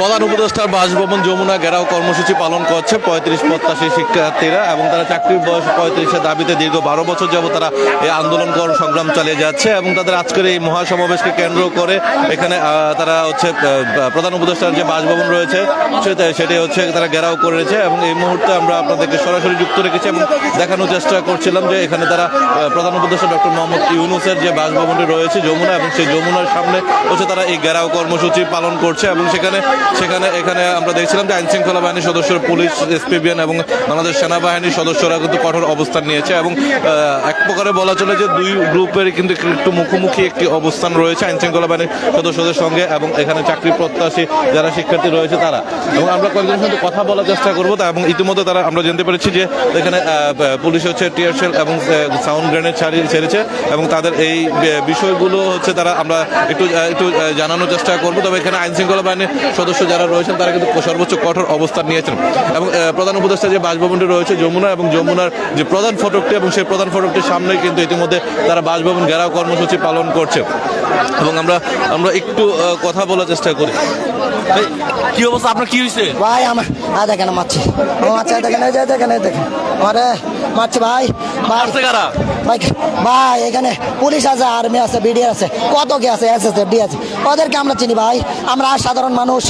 প্রধান উপদেষ্টার বাসভবন যমুনা ঘেরাও কর্মসূচি পালন করছে পঁয়ত্রিশ প্রত্যাশী শিক্ষার্থীরা এবং তারা চাকরির বয়স পঁয়ত্রিশের দাবিতে দীর্ঘ বারো বছর যাবত তারা এই আন্দোলন সংগ্রাম চালিয়ে যাচ্ছে এবং তাদের আজকের এই মহাসমাবেশকে কেন্দ্র করে এখানে তারা হচ্ছে প্রধান উপদেষ্টার যে বাসভবন রয়েছে, সেটি হচ্ছে তারা ঘেরাও করেছে এবং এই মুহূর্তে আমরা আপনাদেরকে সরাসরি যুক্ত রেখেছি এবং দেখানোর চেষ্টা করছিলাম যে এখানে তারা প্রধান উপদেষ্টা ডক্টর মোহাম্মদ ইউনুসের যে বাসভবনটি রয়েছে যমুনা এবং সেই যমুনার সামনে হচ্ছে তারা এই ঘেরাও কর্মসূচি পালন করছে এবং সেখানে সেখানে, এখানে আমরা দেখছিলাম যে আইনশৃঙ্খলা বাহিনীর সদস্য পুলিশ এসপিবিএন এবং বাংলাদেশ সেনাবাহিনীর সদস্যরা কিন্তু কঠোর অবস্থান নিয়েছে এবং এক প্রকারে বলা চলে যে দুই গ্রুপের কিন্তু একটু মুখোমুখি একটি অবস্থান রয়েছে আইন শৃঙ্খলা বাহিনীর সদস্যদের সঙ্গে এবং এখানে চাকরি প্রত্যাশী যারা শিক্ষার্থী রয়েছে তারা। এবং আমরা কয়েকজনের সাথে কথা বলার চেষ্টা করব এবং ইতিমধ্যে তারা, আমরা জানতে পেরেছি যে এখানে পুলিশ হচ্ছে টিয়ার শেল এবং সাউন্ড গ্রেনেড ছাড়িয়ে ছেড়েছে এবং তাদের এই বিষয়গুলো হচ্ছে তারা আমরা একটু একটু জানানোর চেষ্টা করব। তবে এখানে আইনশৃঙ্খলা বাহিনীর সদস্য যারা রয়েছেন তারা কিন্তু সর্বোচ্চ কঠোর অবস্থান নিয়েছেন। এবং প্রধান উপদেষ্টা যে বাসভবনটি রয়েছে যমুনা এবং যমুনার যে প্রধান ফটকটি এবং সেই প্রধান ফটকটির সামনে কিন্তু ইতিমধ্যে তারা বাসভবন ঘেরাও কর্মসূচি পালন করছে। এবং আমরা আমরা একটু কথা বলার চেষ্টা করি। কি অবস্থা? আপনার কি হয়েছে ভাই আমার আ দেখেন মারছে। মারছে দেখেন এই যে দেখেন এই দেখেন। আরে মারছে ভাই ভাই। মারছে কারা? ভাই ভাই এখানে পুলিশ আছে আর্মি আছে বিডি আছে কত কি আছে? এস এস এফ ডি আছে। ওদেরকে আমরা চিনি ভাই। আমরা সাধারণ মানুষ।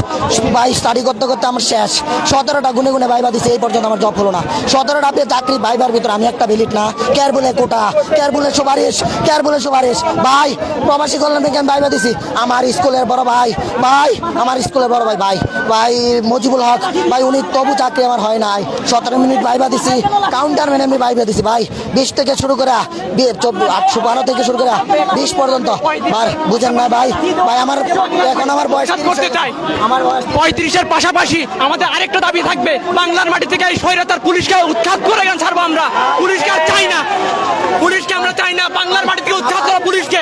ভাই স্টাডি করতে করতে আমার শেষ। সতেরোটা গুনে গুনে ভাইবা দিছে এই পর্যন্ত আমার জব হলো না। সতেরোটা আপনি চাকরি ভাইবার ভিতরে আমি একটা বিলিট না। কেয়ার বলে কোটা কেয়ার বলে সুপারিশ কেয়ার বলে সুপারিশ। ভাই প্রবাসী কল্যাণ আমি ভাইবা দিছি। আমার স্কুলের বড় ভাই ভাই আমার স্কুলের বড় ভাই ভাই ভাই মজিবুল হক ভাই উনি তবু চাকরি আমার হয় নাই। সতেরো মিনিট ভাইবা দিছি কাউন্টার মেনে আমি ভাইবা দিছি ভাই। বিশ থেকে শুরু করে আটশো বারো থেকে শুরু করে বিশ পর্যন্ত। ভাই বুঝেন না ভাই ভাই আমার এখন আমার বয়স আমার পঁয়ত্রিশের পাশাপাশি আমাদের আরেকটা দাবি থাকবে বাংলার মাটি থেকে এই স্বৈরাচার পুলিশকে উৎখাত করে গেন ছাড়বো আমরা। পুলিশকে আর চাই না। পুলিশকে আমরা চাই না বাংলার মাটি থেকে উৎখাত করো পুলিশকে।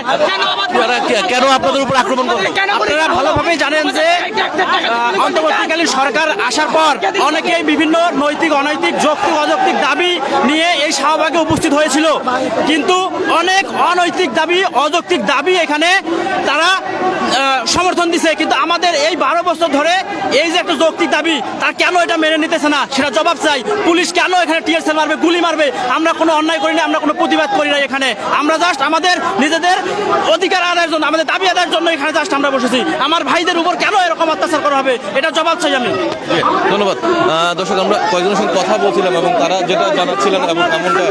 কেন আপনাদের উপর আক্রমণ করবে? আপনারা ভালোভাবেই জানেন যে অন্তর্বর্তীকালীন সরকার আসার পর অনেকেই বিভিন্ন নৈতিক অনৈতিক যৌক্তিক অযৌক্তিক দাবি নিয়ে এই শাহবাগে উপস্থিত হয়েছিল। কিন্তু অনেক অনৈতিক দাবি অযৌক্তিক দাবি এখানে তারা দিছে, কিন্তু আমাদের এই বারো বছর ধরে এই যে একটা যৌক্তিক দাবি তা কেন এটা মেনে নিতেছে না? সেটা জবাব চাই। পুলিশ কেন এখানে টিএসএল মারবে, গুলি মারবে? আমরা কোনো অন্যায় করি না, আমরা কোনো প্রতিবাদ করি না এখানে। আমরা জাস্ট আমাদের নিজেদের অধিকার আদায়ের জন্য, আমাদের দাবি আদায়ের জন্য এখানে জাস্ট আমরা বসেছি। আমার ভাইদের উপর কেন এরকম অত্যাচার করা হবে? এটা জবাব চাই আমি। ধন্যবাদ। দর্শক, আমরা কয়েকজনের সঙ্গে কথা বলছিলাম এবং তারা যেটা জানাচ্ছিলেন এবং এমনটা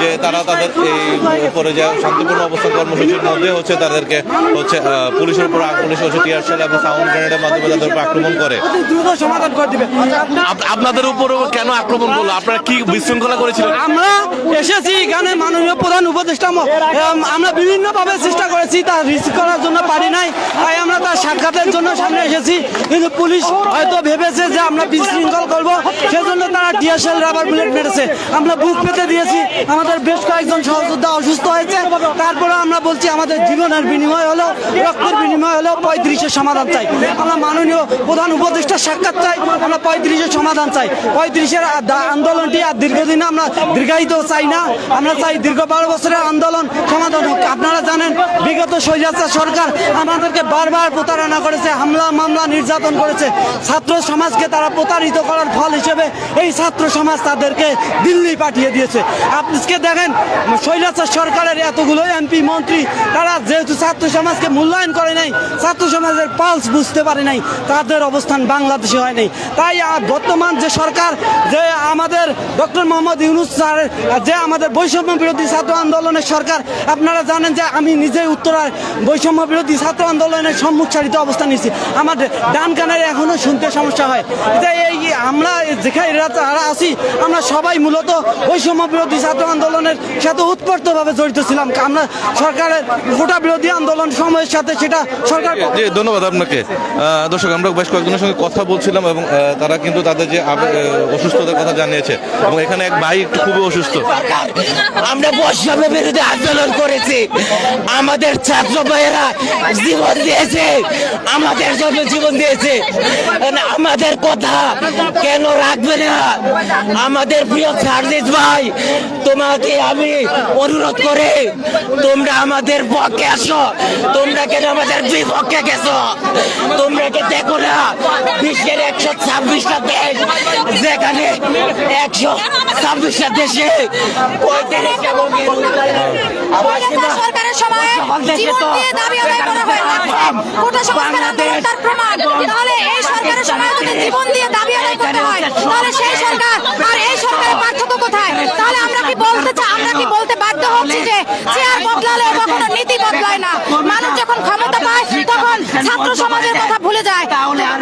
যে তারা তাদের এই উপরে যে শান্তিপূর্ণ অবস্থান কর্মসূচির মধ্যে হচ্ছে তাদেরকে হচ্ছে পুলিশের উপর পুলিশ হচ্ছে শেল এবং সাউন্ড গ্রেনেডের মাধ্যমে তাদের উপর আক্রমণ করে। সমাধান করে দিবে। আপনাদের উপরও কেন আক্রমণ করল? আপনারা কি বিশৃঙ্খলা করেছিলেন? আমরা এসেছি এখানে মাননীয় প্রধান উপদেষ্টা আমরা বিভিন্ন ভাবে চেষ্টা করেছি তা রিসিভ করার জন্য পারি নাই। তাই আমরা তার সাক্ষাতের জন্য সামনে এসেছি। কিন্তু পুলিশ হয়তো ভেবেছে যে আমরা বিশৃঙ্খল করব। সেজন্য তারা ডিএসএল রাবার বুলেট মেরেছে। আমরা বুক পেতে দিয়েছি। আমাদের বেশ কয়েকজন সহযোদ্ধা অসুস্থ হয়েছে। তারপরে আমরা বলছি আমাদের জীবনের বিনিময় হলো রক্তের বিনিময় হলেও পঁয়ত্রিশের সমাধান চাই। আমরা মাননীয় প্রধান উপদেষ্টার সাক্ষাৎ চাই, আমরা পঁয়ত্রিশের সমাধান চাই। পঁয়ত্রিশের আন্দোলনটি আর দীর্ঘদিন আমরা দীর্ঘায়িত চাই না। আমরা চাই দীর্ঘ বারো বছরের আন্দোলন সমাধান হোক। আপনারা জানেন, বিগত স্বৈরাচার সরকার আমাদেরকে বারবার প্রতারণা করেছে, হামলা, মামলা নির্যাতন করেছে। ছাত্র সমাজকে তারা প্রতারিত করার ফল হিসেবে এই ছাত্র সমাজ তাদেরকে দিল্লি পাঠিয়ে দিয়েছে। আজকে দেখেন, স্বৈরাচার সরকারের এতগুলো এমপি, মন্ত্রী, তারা যেহেতু ছাত্র সমাজকে মূল্যায়ন করে নাই, ছাত্র সমাজের পালস বুঝতে পারে নাই, তাদের অবস্থান বাংলাদেশে হয় নাই। তাই বর্তমান যে সরকার, যে আমাদের ডক্টর মোহাম্মদ ইউনুস স্যার যে আমাদের বৈষম্য বিরোধী ছাত্র আন্দোলনের সরকার, আপনারা জানেন যে আমি নিজেই উত্তরার বৈষম্য বিরোধী ছাত্র আন্দোলনের সম্মুখ অবস্থান নিয়েছি। আমার ডান কানের এখনও শুনতে সমস্যা হয়। যে এই আমরা যেখানে যারা আছি, আমরা সবাই মূলত বৈষম্য বিরোধী ছাত্র আন্দোলনের সাথে উৎপর্তভাবে জড়িত ছিলাম। আমরা সরকারের কোটা বিরোধী আন্দোলন সময়ের সাথে সেটা সরকার ধন্যবাদ আপনাকে। দর্শক, আমরা বেশ কয়েকজনের সঙ্গে কথা বলছিলাম এবং তারা কিন্তু তাদের যে অসুস্থতার কথা জানিয়েছে এবং এখানে এক ভাই খুবই অসুস্থ। আমরা বৈষম্য বিরোধী আন্দোলন করেছি। আমাদের ছাত্র ভাইয়েরা জীবন দিয়েছে, আমাদের জন্য জীবন দিয়েছে। মানে আমাদের কথা কেন রাখবে না? আমাদের প্রিয় সার্জিস ভাই, তোমাকে আমি অনুরোধ করে তোমরা আমাদের পক্ষে আসো। তোমরা কেন আমাদের বিপক্ষে গেছো? তোমরা কে দেখো না? বিশ্বের একশো ছাব্বিশটা দেশ যেখানে একশো ছাব্বিশটা দেশে জীবন দিয়ে দাবি আদায় করতে হয়। তাহলে সেই সরকার আর এই সরকারের পার্থক্য কোথায়? তাহলে আমরা কি বলতে চাই আমরা কি বলতে বাধ্য হচ্ছি যে চেয়ার বদলালে কখনো নীতি বদলায় না মানুষ যখন ক্ষমতা পায় তখন ছাত্র সমাজের কথা ভুলে যায়।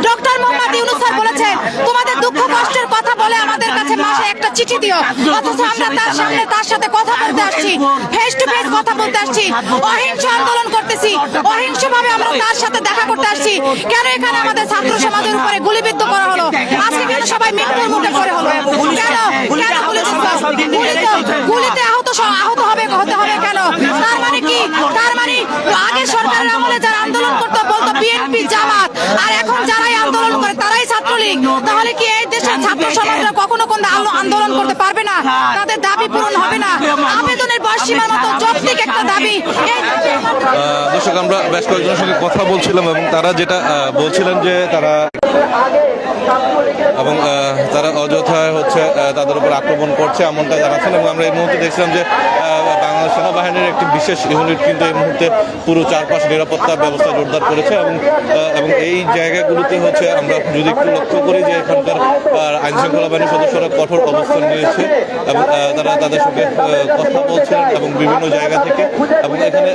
ডক্টর মোহাম্মদ ইউনুস স্যার বলেছেন তোমাদের দুঃখ কষ্টের কথা বলে আমাদের কাছে মাসে একটা চিঠি দিও। অথচ আমরা তার সামনে তার সাথে কথা বলতে আসছি। ফেস টু ফেস কথা বলতে আসছি। অহিংস আন্দোলন করতেছি। অহিংস ভাবে আমরা তার সাথে দেখা করতে আসছি। কেন এখানে আমাদের ছাত্র সমাজের উপরে গুলিবিদ্ধ করা হলো? আজকে কেন সবাই মৃত্যুর মুখে পড়ে হলো। কেন? কেন গুলিবিদ্ধ গুলিতে আহত আহত হবে হতে বিএনপি জামাত, আর এখন যারাই আন্দোলন করে, তারাই ছাত্রলীগ। তাহলে কি এই দেশের ছাত্র সমাজরা কখনো আন্দোলন করতে পারবে না? তাদের দাবি পূরণ হবে না। আবেদনের বয়স সীমার মতো যৌক্তিক একটা দাবি। দর্শক, আমরা বেশ কয়েকজনের সঙ্গে কথা বলছিলাম এবং তারা যেটা বলছিলেন যে তারা এবং তারা অযথায় হচ্ছে তাদের উপর আক্রমণ করছে এমনটা জানাচ্ছেন এবং আমরা এই মুহূর্তে দেখছিলাম যে সেনাবাহিনীর একটি বিশেষ ইউনিট কিন্তু এই মুহূর্তে পুরো চারপাশ নিরাপত্তা ব্যবস্থা জোরদার করেছে এবং এবং এই জায়গাগুলোতে হচ্ছে আমরা যদি একটু লক্ষ্য করি যে এখানকার আইন শৃঙ্খলা বাহিনীর সদস্যরা কঠোর অবস্থান নিয়েছে এবং তারা তাদের সঙ্গে কথা বলছিলেন এবং বিভিন্ন জায়গা থেকে এবং এখানে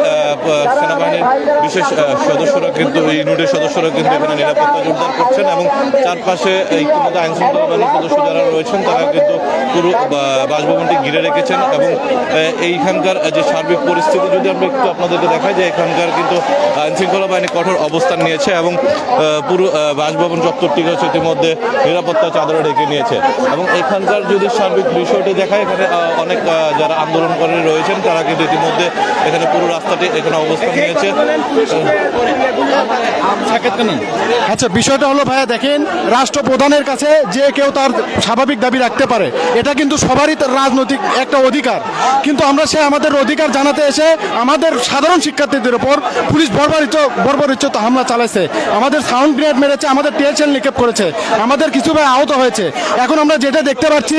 সেনাবাহিনীর বিশেষ সদস্যরা কিন্তু ইউনিটের সদস্যরা কিন্তু এখানে নিরাপত্তা জোরদার করছেন এবং চারপাশে ইতিমধ্যে আইন শৃঙ্খলা বাহিনীর সদস্য যারা রয়েছেন তারা কিন্তু পুরো বাসভবনটি ঘিরে রেখেছেন এবং এইখানকার যে সার্বিক পরিস্থিতি যদি আমরা একটু আপনাদেরকে দেখাই যে এখানকার কিন্তু আইন শৃঙ্খলা বাহিনী কঠোর অবস্থান নিয়েছে এবং পুরো বাসভবন চত্বরটি হচ্ছে ইতিমধ্যে নিরাপত্তা চাদরে ঢেকে নিয়েছে। এবং এখানকার যদি সার্বিক বিষয়টি দেখায় এখানে অনেক যারা আন্দোলনকারী রয়েছেন, তারা কিন্তু ইতিমধ্যে এখানে পুরো রাস্তাটি এখানে অবস্থান নিয়েছে। আচ্ছা বিষয়টা হলো ভাইয়া দেখেন, রাষ্ট্রপ্রধানের কাছে যে কেউ তার স্বাভাবিক দাবি রাখতে পারে, এটা কিন্তু সবারই রাজনৈতিক একটা অধিকার। কিন্তু আমরা সে আমাদের অধিকার জানাতে এসে আমাদের সাধারণ শিক্ষার্থীদের উপর পুলিশ বর্বরিত বর্বরিত হামলা চালাইছে। আমাদের সাউন্ড গ্রেড মেরেছে, আমাদের টিএসএল নিক্ষেপ করেছে, আমাদের কিছু ভাই আহত হয়েছে। এখন আমরা যেটা দেখতে পাচ্ছি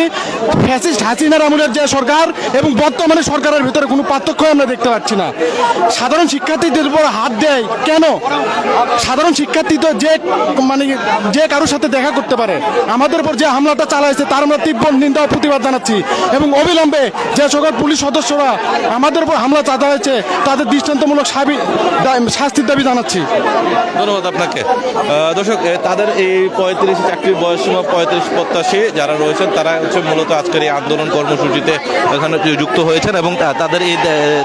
ফ্যাসিস্ট হাসিনার আমলের যে সরকার এবং বর্তমানে সরকারের ভিতরে কোনো পার্থক্য আমরা দেখতে পাচ্ছি না। সাধারণ শিক্ষার্থীদের উপর হাত দেয় কেন? সাধারণ শিক্ষার্থী তো যে মানে যে কারোর সাথে দেখা করতে পারে, আমাদের উপর যে হামলাটা চালাইছে তার আমরা তীব্র নিন্দা প্রতিবাদ জানাচ্ছি এবং অবিলম্বে যে সকল পুলিশ সদস্যরা আমাদের উপর হামলা চাঁদা হয়েছে তাদের দৃষ্টান্তমূলক শাস্তির দাবি জানাচ্ছি। ধন্যবাদ আপনাকে। দর্শক তাদের এই পঁয়ত্রিশ চাকরির বয়স সীমা পঁয়ত্রিশ প্রত্যাশী যারা রয়েছেন তারা হচ্ছে মূলত আজকের এই আন্দোলন কর্মসূচিতে এখানে যুক্ত হয়েছেন এবং তাদের এই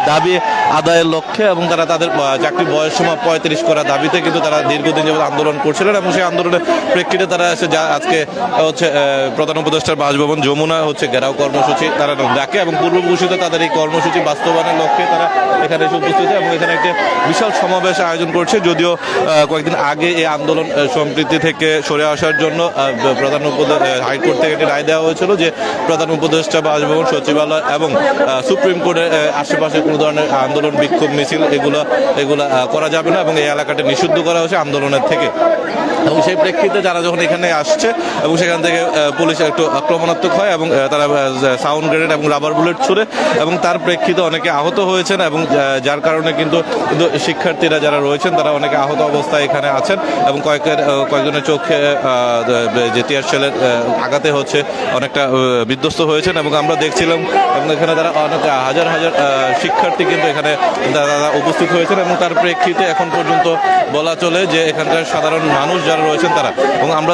দাবি আদায়ের লক্ষ্যে এবং তারা তাদের আহ, চাকরির বয়স সীমা পঁয়ত্রিশ করার দাবিতে কিন্তু তারা দীর্ঘদিন যাবত আন্দোলন করছিলেন এবং সেই আন্দোলনের প্রেক্ষিতে তারা এসে যা আজকে হচ্ছে প্রধান উপদেষ্টার বাসভবন যমুনা হচ্ছে ঘেরাও কর্মসূচি তারা ডাকে এবং পূর্ব ঘোষিত তাদের এই কর্মসূচি বাস্তবায়নের লক্ষ্যে তারা এখানে এসে উপস্থিত এবং এখানে একটি বিশাল সমাবেশ আয়োজন করছে। যদিও কয়েকদিন আগে এই আন্দোলন সম্প্রীতি থেকে সরে আসার জন্য প্রধান উপদে হাইকোর্ট থেকে একটি রায় দেওয়া হয়েছিল যে প্রধান উপদেষ্টা, বাসভবন, সচিবালয় এবং সুপ্রিম কোর্টের আশেপাশে কোনো ধরনের আন্দোলন, বিক্ষোভ, মিছিল এগুলো এগুলো করা যাবে না এবং এই এলাকাটা নিষিদ্ধ করা হয়েছে আন্দোলনের থেকে। এবং সেই প্রেক্ষিতে যারা যখন এখানে আসছে এবং সেখান থেকে পুলিশ একটু আক্রমণাত্মক হয় এবং তারা সাউন্ড গ্রেনেড এবং রাবার বুলেট ছুড়ে এবং তার প্রেক্ষিতে অনেকে আহত হয়েছেন এবং যার কারণে কিন্তু শিক্ষার্থীরা যারা রয়েছেন তারা অনেকে আহত অবস্থায় এখানে আছেন এবং কয়েকের কয়েকজনের চোখে যে টিয়ার আহ, আঘাতে হচ্ছে অনেকটা বিধ্বস্ত হয়েছেন এবং আমরা দেখছিলাম এবং এখানে তারা অনেক হাজার হাজার শিক্ষার্থী কিন্তু এখানে তারা উপস্থিত হয়েছেন এবং তার প্রেক্ষিতে এখন পর্যন্ত বলা চলে যে এখানকার সাধারণ মানুষ যারা রয়েছেন তারা। এবং আমরা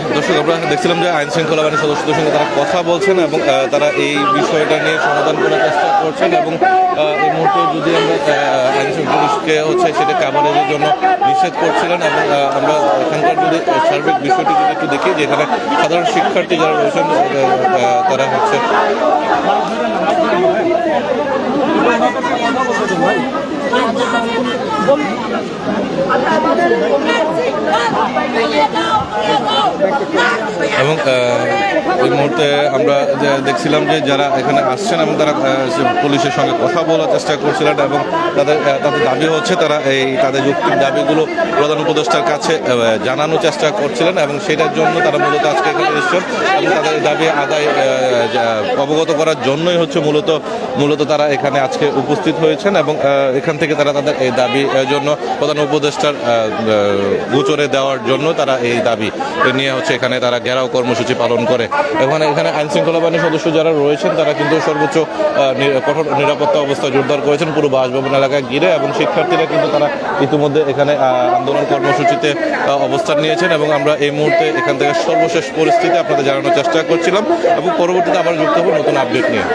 দর্শক আমরা দেখছিলাম যে আইন শৃঙ্খলা বাহিনীর সদস্যদের সঙ্গে তারা কথা বলছেন এবং তারা এই বিষয়টা নিয়ে সমাধান করার চেষ্টা করছেন এবং এই মুহূর্তে যদি আমরা আইন পুলিশকে হচ্ছে সেটা কাভারেজের জন্য নিষেধ করছিলেন এবং আমরা এখানকার যদি সার্বিক বিষয়টি যদি একটু দেখি যে এখানে সাধারণ শিক্ষার্থী যারা রয়েছেন তারা হচ্ছে এবং এই মুহূর্তে আমরা দেখছিলাম যে যারা এখানে আসছেন এবং তারা পুলিশের সঙ্গে কথা বলার চেষ্টা করছিলেন এবং তাদের তাদের দাবি হচ্ছে তারা এই তাদের যৌক্তিক দাবিগুলো প্রধান উপদেষ্টার কাছে জানানোর চেষ্টা করছিলেন এবং সেটার জন্য তারা মূলত আজকে এখানে এসেছেন এবং তাদের দাবি আদায় অবগত করার জন্যই হচ্ছে মূলত মূলত তারা এখানে আজকে উপস্থিত হয়েছেন এবং এখান থেকে তারা তাদের এই দাবি জন্য প্রধান উপদেষ্টার আহ, গোচরে দেওয়ার জন্য তারা এই দাবি নিয়ে হচ্ছে এখানে তারা ঘেরাও কর্মসূচি পালন করে। এখানে এখানে আইন শৃঙ্খলা বাহিনীর সদস্য যারা রয়েছেন, তারা কিন্তু সর্বোচ্চ কঠোর নিরাপত্তা অবস্থা জোরদার করেছেন। পুরো বাসভবন এলাকায় ঘিরে এবং শিক্ষার্থীরা কিন্তু তারা ইতিমধ্যে এখানে আন্দোলন কর্মসূচিতে অবস্থান নিয়েছেন এবং আমরা এই মুহূর্তে এখান থেকে সর্বশেষ পরিস্থিতি আপনাদের জানানোর চেষ্টা করছিলাম এবং পরবর্তীতে আবার যুক্ত হব নতুন আপডেট নিয়ে।